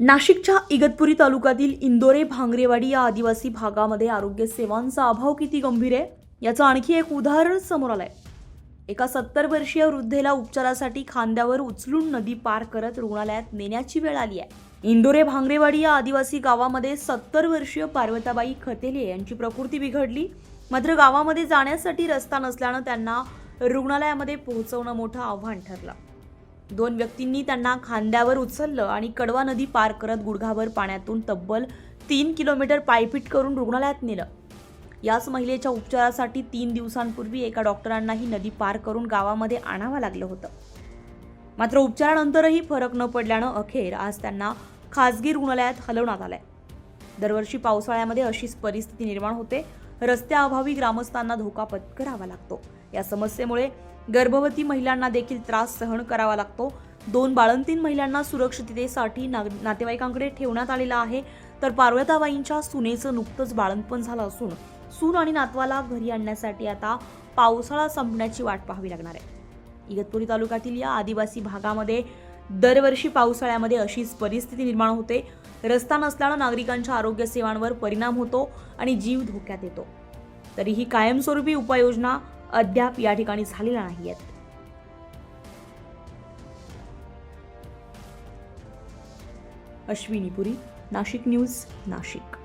नाशिकच्या इगतपुरी तालुक्यातील इंदोरे भांगरेवाडी या आदिवासी भागामध्ये आरोग्य सेवांचा अभाव किती गंभीर आहे याचं आणखी एक उदाहरण समोर आलंय. एका सत्तर वर्षीय वृद्धेला उपचारासाठी खांद्यावर उचलून नदी पार करत रुग्णालयात नेण्याची वेळ आली आहे. इंदोरे भांगरेवाडी या आदिवासी गावामध्ये सत्तर वर्षीय पार्वताबाई खतेले यांची प्रकृती बिघडली. मात्र गावामध्ये जाण्यासाठी रस्ता नसल्यानं त्यांना रुग्णालयामध्ये पोहोचवणं मोठं आव्हान ठरलं. दोन व्यक्तींनी त्यांना खांद्यावर उचललं आणि कडवा नदी पार करत गुडघाभर पाण्यातून तब्बल तीन किलोमीटर पायपीट करून रुग्णालयात नेलं. याच महिलेच्या उपचारासाठी तीन दिवसांपूर्वी एका डॉक्टरांनाही नदी पार करून गावामध्ये आणावं लागलं होतं. मात्र उपचारानंतरही फरक न पडल्यानं अखेर आज त्यांना खाजगी रुग्णालयात हलवण्यात आलंय. दरवर्षी पावसाळ्यामध्ये अशीच परिस्थिती निर्माण होते. रस्त्याअभावी ग्रामस्थांना धोका पत्करावा लागतो. या समस्येमुळे गर्भवती महिलांना देखील त्रास सहन करावा लागतो. दोन बाळंतीन महिलांना सुरक्षिततेसाठी नाग- नातेवाईकांकडे ठेवण्यात आलेला आहे. तर पार्वताबाईंच्या सुनेचं नुकतंच बाळंतपण झालं असून सून आणि नातवाला घरी आणण्यासाठी आता पावसाळा संपण्याची वाट पाहावी लागणार आहे. इगतपुरी तालुक्यातील या आदिवासी भागामध्ये दरवर्षी पावसाळ्यामध्ये अशीच परिस्थिती निर्माण होते. रस्ता नसल्यानं नागरिकांच्या आरोग्य सेवांवर परिणाम होतो आणि जीव धोक्यात येतो. तरीही कायमस्वरूपी उपाययोजना अद्याप या ठिकाणी झालेल्या नाही आहेत अश्विनीपुरी नाशिक न्यूज नाशिक.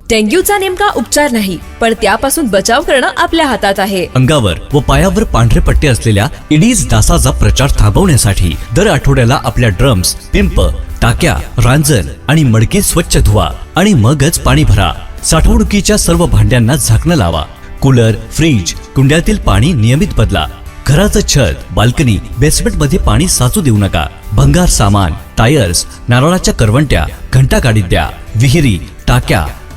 डेंग्यूचा नेमका उपचार नाही पण त्यापासून बचाव करणं आपल्या हातात आहे. अंगावर व पायावर पांढरे पट्टे असलेल्या इडीज डासाचा प्रचार थांबवण्यासाठी दर आठवड्याला आपल्या ड्रम्स पिंप टाक्या रांजण आणि मडके स्वच्छ धुवा. आणि मगच पाणी भरा. साठवणुकीच्या सर्व भांड्यांना झाकणं लावा. कूलर फ्रीज कुंड्यातील पाणी नियमित बदला. घराचं छत बाल्कनी बेसमेंटमध्ये पाणी साचू देऊ नका. भंगार सामान टायर्स नारळाच्या करवंट्या घंटा गाडीत द्या. विहिरी टाक्या